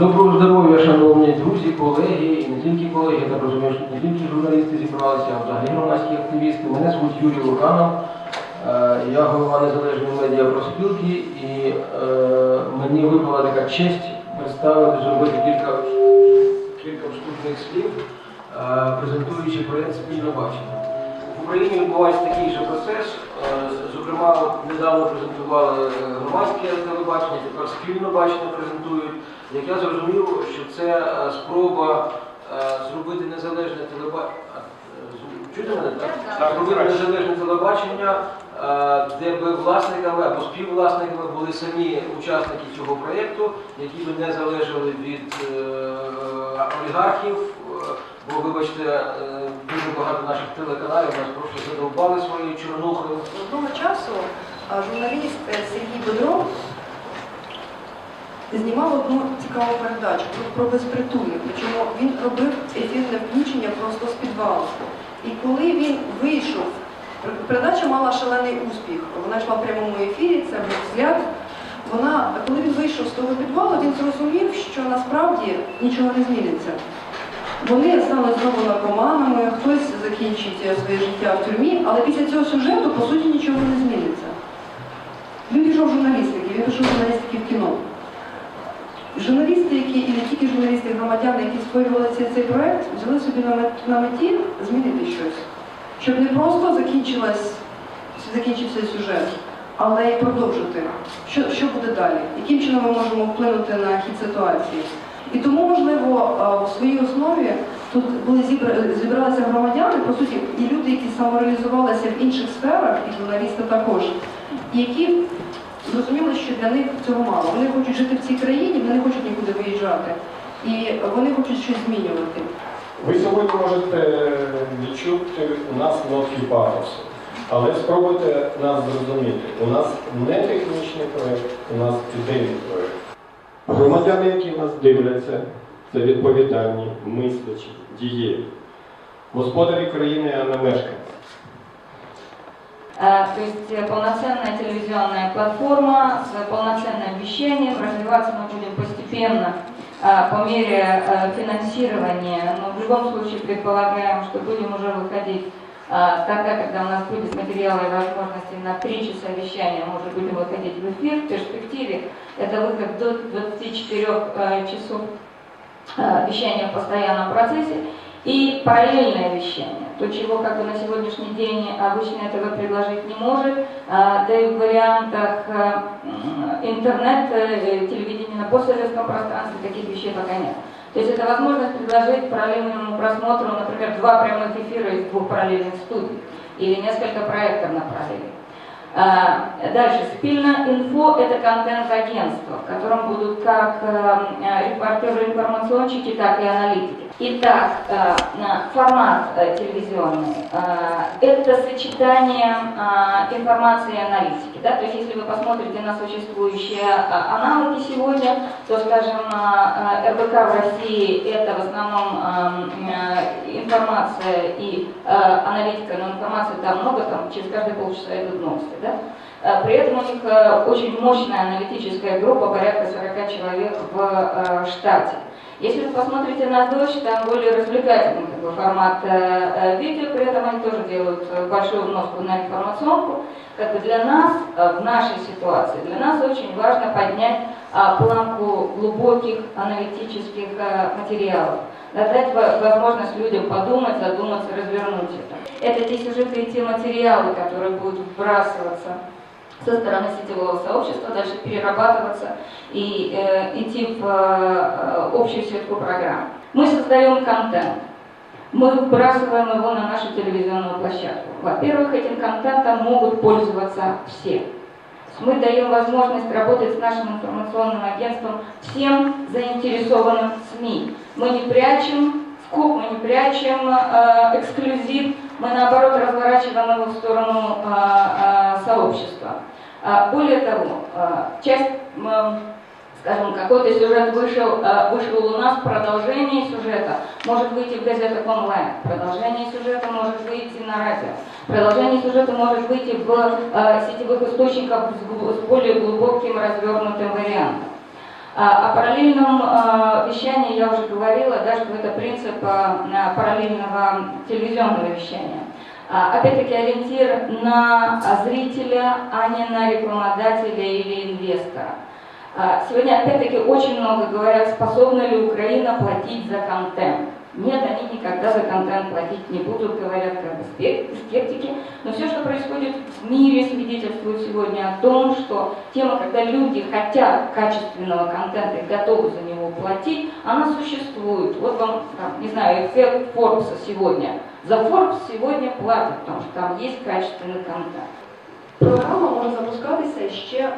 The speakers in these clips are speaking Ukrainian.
Доброго здоров'я, шановні друзі, колеги, і не тільки колеги, я так розумію, що не тільки журналісти зібралися, а взагалі громадські активісти. Мене звуть Юрій Луканов, Е, я голова незалежної медіа проспілки, і е, мені випала така честь представити, зробити кілька, кілька вступних слів, е, презентуючи проєкт спільно бачення. В Україні відбувається такий же процес. Зокрема, недавно презентували громадське телебачення, тепер спільно бачення презентують. Як я зрозумів, що це е, спроба е, зробити незалежне телебачення. Чуєте мене? Так? Зробити незалежне телебачення, е, де би власниками або співвласниками були самі учасники цього проєкту, які би не залежали від олігархів. Бо, вибачте, е, дуже багато наших телеканалів нас просто задовбали своєю чорнухою. Одного часу журналіст е, Сергій Бодров знімав одну цікаву передачу про безпритульних. Причому він робив ефірне включення просто з підвалу. І коли він вийшов, передача мала шалений успіх. Вона йшла в прямому ефірі, це був взгляд. Вона, коли він вийшов з того підвалу, він зрозумів, що насправді нічого не зміниться. Вони стали знову наркоманами, хтось закінчить е, своє життя в тюрмі, але після цього сюжету, по суті, нічого не зміниться. Він пішов в журналістики, він пішов в журналістики в кіно. Журналісти, які, і не тільки журналісти, громадяни, які створювали цей, цей проект, взяли собі на, мет- на меті змінити щось. Щоб не просто закінчився сюжет, але й продовжити. Що, що буде далі? Яким чином ми можемо вплинути на хід ситуації? І тому, можливо, е, у своїй основі тут були зібра- зібралися громадяни, по суті, і люди, які самореалізувалися в інших сферах, і журналісти також, які зрозуміли, що для них цього мало. Вони хочуть жити в цій країні, вони не хочуть нікуди виїжджати. І вони хочуть щось змінювати. Ви сьогодні можете відчути у нас нотки пафосу, але спробуйте нас зрозуміти. У нас не технічний проєкт, у нас ідейний проєкт. Громадяни, які нас дивляться, це відповідальні, мислячі, дієві. Господарі країни, а не мешканці. Э, То есть э, полноценная телевизионная платформа с полноценным вещанием. Развиваться мы будем постепенно э, по мере э, финансирования. Но в любом случае предполагаем, что будем уже выходить э, тогда, когда у нас будет материалы и возможности на 3 часа вещания, мы уже будем выходить в эфир. В перспективе это выход до 24 э, часов э, вещания в постоянном процессе и параллельное вещание. То, чего как бы на сегодняшний день обычно этого предложить не может, а, да и в вариантах э, интернет, э, телевидения на постсоветском пространстве таких вещей пока нет. То есть это возможность предложить параллельному просмотру, например, два прямых эфира из двух параллельных студий или несколько проектов на параллели. А, Дальше. Спильно инфо – это контент-агентство, в котором будут как э, э, репортеры-информационщики, так и аналитики. Итак, э, формат э, телевизионный э, – это сочетание информации и аналитики. Да? То есть если вы посмотрите на существующие аналоги сегодня, то, скажем, РБК в России – это в основном э, э, информация и аналитика, но информации там много, там через каждые полчаса идут новости. Да? При этом у них очень мощная аналитическая группа, порядка 40 человек в штате. Если вы посмотрите на дождь, там более развлекательный такой формат э, э, видео, при этом они тоже делают э, большую вноску на информационку. Как бы для нас, в нашей ситуации, для нас очень важно поднять а, планку глубоких аналитических материалов, дать во- возможность людям подумать, задуматься, развернуть это. Это те сюжеты и те материалы, которые будут вбрасываться со стороны сетевого сообщества, дальше перерабатываться и э, идти в э, общую сетку программ. Мы создаем контент. Мы выбрасываем его на нашу телевизионную площадку. Во-первых, этим контентом могут пользоваться все. Мы даем возможность работать с нашим информационным агентством всем заинтересованным СМИ. Мы не прячем скуп, мы не прячем э, эксклюзив, мы наоборот разворачиваем его в сторону э, э, сообщества. А, Более того, э, часть, м, скажем, какой-то сюжет вышел, э, вышел у нас, продолжение сюжета может выйти в газетах онлайн, продолжение сюжета может выйти на радио, продолжение сюжета может выйти в э, сетевых источниках с с более глубоким развернутым вариантом. А О параллельном э, вещании я уже говорила, да, что это принцип э, параллельного телевизионного вещания. А, Опять-таки ориентир на а, зрителя, а не на рекламодателя или инвестора. А, Сегодня опять-таки очень много говорят, способна ли Украина платить за контент. Нет, они никогда за контент платить не будут, говорят как бы скептики. Но все, что происходит в мире, свидетельствует сегодня о том, что тема, когда люди хотят качественного контента и готовы за него платить, она существует. Вот вам, там, не знаю, эффект Форбса сегодня. За Forbes сегодня платят, потому что там есть качественный контент. Програма може запускатися ще е,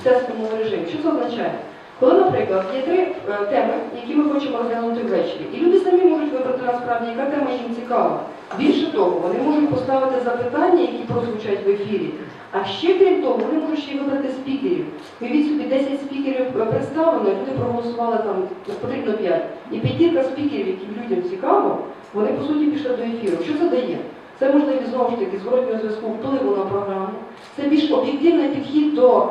в тестовому режимі. Що це означає? Коли, наприклад, є три е, теми, які ми хочемо розглянути ввечері, і люди самі можуть вибрати насправді, яка тема їм цікава. Більше того, вони можуть поставити запитання, які прозвучать в ефірі. А ще крім того, вони можуть ще й вибрати спікерів. Уявіть собі 10 спікерів е, представлено, люди проголосували там потрібно 5. І п'ятірка спікерів, яким людям цікаво, вони по суті пішли до ефіру. Що це дає? Це можливість знову ж таки зворотнього зв'язку впливу на програму. Це більш об'єктивний підхід до,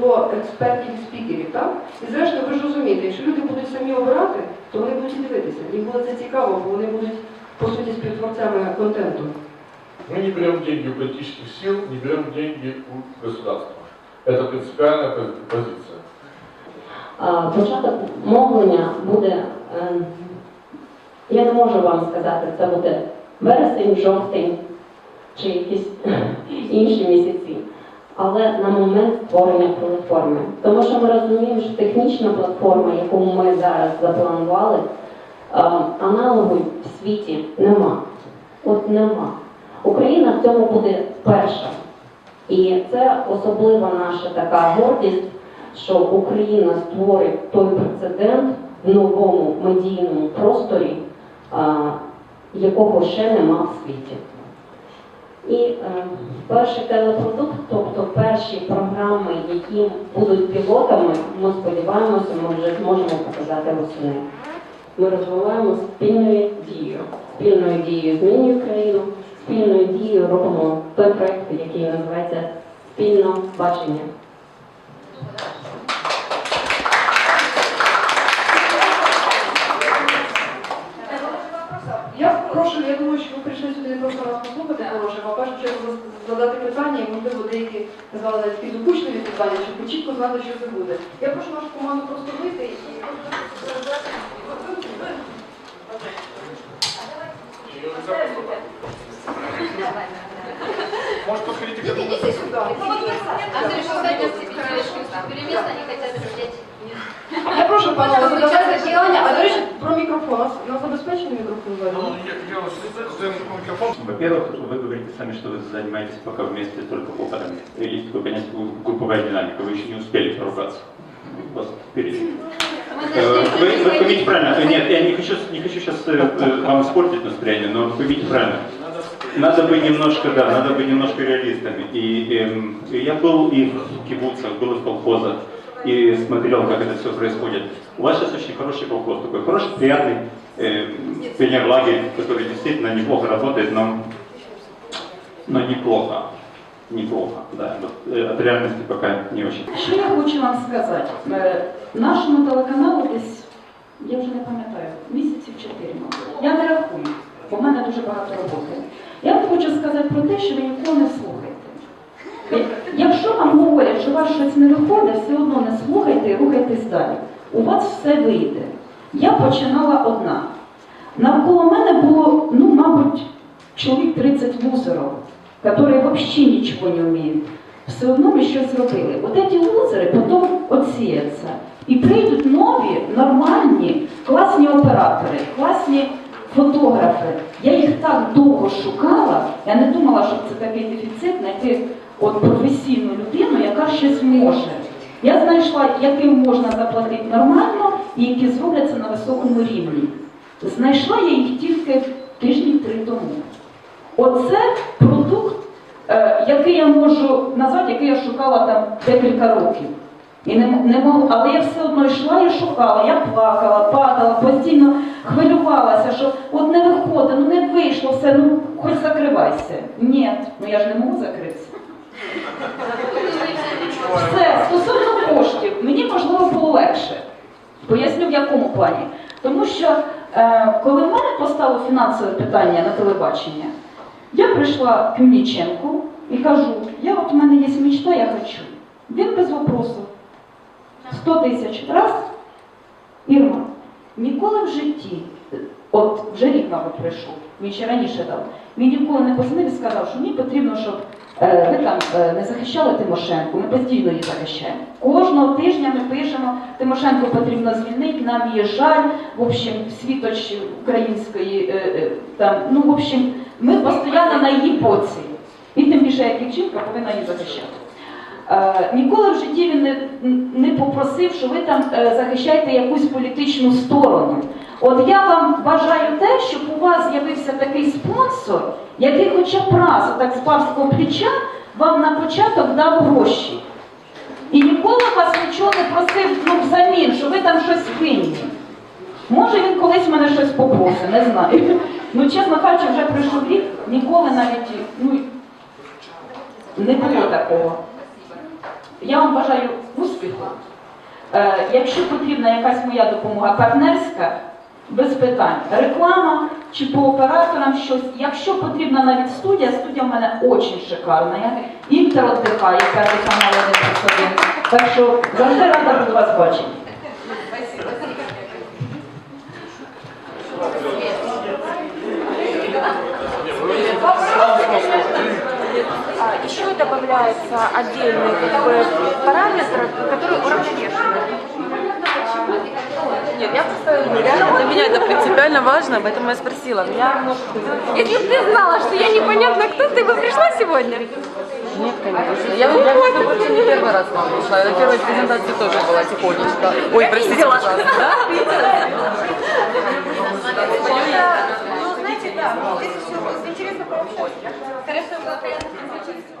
до експертів і спікерів. Так? І зрештою, ви ж розумієте, якщо люди будуть самі обирати, то вони будуть дивитися. Їм буде це цікаво, бо вони будуть по суті співтворцями контенту. Мы не берем деньги у политических сил, не берем деньги у государства. Это принципиальная пози- позиция. А, Початок мовлення буде, е, я не можу вам сказати, це буде вересень, жовтень чи якісь інші місяці. Але на момент створення платформи. Тому що ми розуміємо, що технічна платформа, яку ми зараз запланували, е, аналогу в світі нема. От нема. Україна в цьому буде перша. І це особлива наша така гордість, що Україна створить той прецедент в новому медійному просторі, а, якого ще нема в світі. І е, перший телепродукт, тобто перші програми, які будуть пілотами, ми сподіваємося, ми вже зможемо показати восени. Ми розвиваємо спільною дією. Спільною дією змінює країну, спільною дією робимо той проект, який називається спільно бачення. Деякі назвали навіть підопучливі питання, щоб чітко знати, що це буде. Я прошу нашу команду просто вийти і Может, подходите к Ідіть сюди. Андрей, что не хотят сидеть. Я прошу пана задавати питання, а до речі, про мікрофон. У нас- У нас забезпечений мікрофон Ну, я, я вас микрофон. Во-первых, вы говорите сами, что вы занимаетесь пока вместе только полтора месяца. Есть такое понятие, групповая динамика. Вы еще не успели поругаться. Вас впереди. Э, Вы, вы поймите правильно. Нет, я не хочу, не хочу сейчас вам испортить настроение, но поймите правильно. Надо быть немножко, да, надо быть немножко реалистами. И, эм, и я был и в кибуцах, был и в колхозах, и смотрел, как это все происходит. У вас сейчас очень хороший колхоз, такой хороший, приятный э, пионерлагерь, который действительно неплохо работает, но, но неплохо. Неплохо, да. Вот, э, от реальности пока не очень. Що я хочу вам сказати? Е, Нашому телеканалу десь, я вже не пам'ятаю, місяців чотири, мабуть. Я не рахую, бо в мене дуже багато роботи. Я вам хочу сказати про те, що ви нікого не слухайте. Якщо вам говорять, що у вас щось не виходить, все одно не слухайте і рухайтесь далі. У вас все вийде. Я починала одна. Навколо мене було, ну, мабуть, чоловік 30 лузерів, які взагалі нічого не вміють. Все одно ми щось зробили. От ці лузери потім отсіяться. І прийдуть нові, нормальні, класні оператори, класні фотографи. Я їх так довго шукала, я не думала, що це такий дефіцит знайти от професійну людину, яка щось може. Я знайшла, яким можна заплатити нормально і які зробляться на високому рівні. Знайшла я їх тільки тижні три тому. Оце продукт, е, який я можу назвати, який я шукала там декілька років. І не, не мог, але я все одно йшла і шукала, я плакала, падала, постійно хвилювалася, що от не виходить, ну не вийшло все, ну хоч закривайся. Ні, ну я ж не можу закритися. Все, стосовно коштів. мені можливо було легше. Поясню в якому плані. Тому що е, коли в мене постало фінансове питання на телебачення, я прийшла к Мельниченку і кажу, я от у мене є мечта, я хочу. Він без вопросу. 100 тисяч. Раз. Ірма, ніколи в житті, от вже рік, мабуть, прийшов, він ще раніше дав, він ніколи не позвонив і сказав, що мені потрібно, щоб е, ви там е, не захищали Тимошенко, ми постійно її захищаємо. Кожного тижня ми пишемо, Тимошенко потрібно звільнити, нам її жаль, в общем, світоч української, е, там, ну, в общем, ми постійно на її боці. І тим більше, як дівчинка, повинна її захищати. Ніколи в житті він не, не попросив, що ви там захищаєте якусь політичну сторону. От я вам бажаю те, щоб у вас з'явився такий спонсор, який хоча б раз, отак з павського плеча, вам на початок дав гроші. І ніколи вас нічого не просив ну, взамін, що ви там щось винні. Може він колись мене щось попросить, не знаю. Ну, чесно кажучи, вже пройшов рік, ніколи навіть ну, не було такого. Я вам бажаю успіху. Е, якщо потрібна якась моя допомога партнерська, без питань. Реклама чи по операторам щось. Якщо потрібна навіть студія, студія в мене дуже шикарна. Я Інтер віддихає, перший канал 1 Так що завжди рада буду вас бачити. А, Еще добавляется отдельный как бы, параметр, который уравновешивает. Нет, я просто для меня это принципиально важно, поэтому я спросила. Меня Если бы ты знала, что я непонятно кто, ты бы пришла сегодня? нет, конечно. Я, я между прочим, не первый раз вам пришла. Я на первой презентации тоже была тихонечко. Ой, простите, пожалуйста. Да? Ну, знаете, да, здесь все интересно пообщаться. Хорошо, было приятно.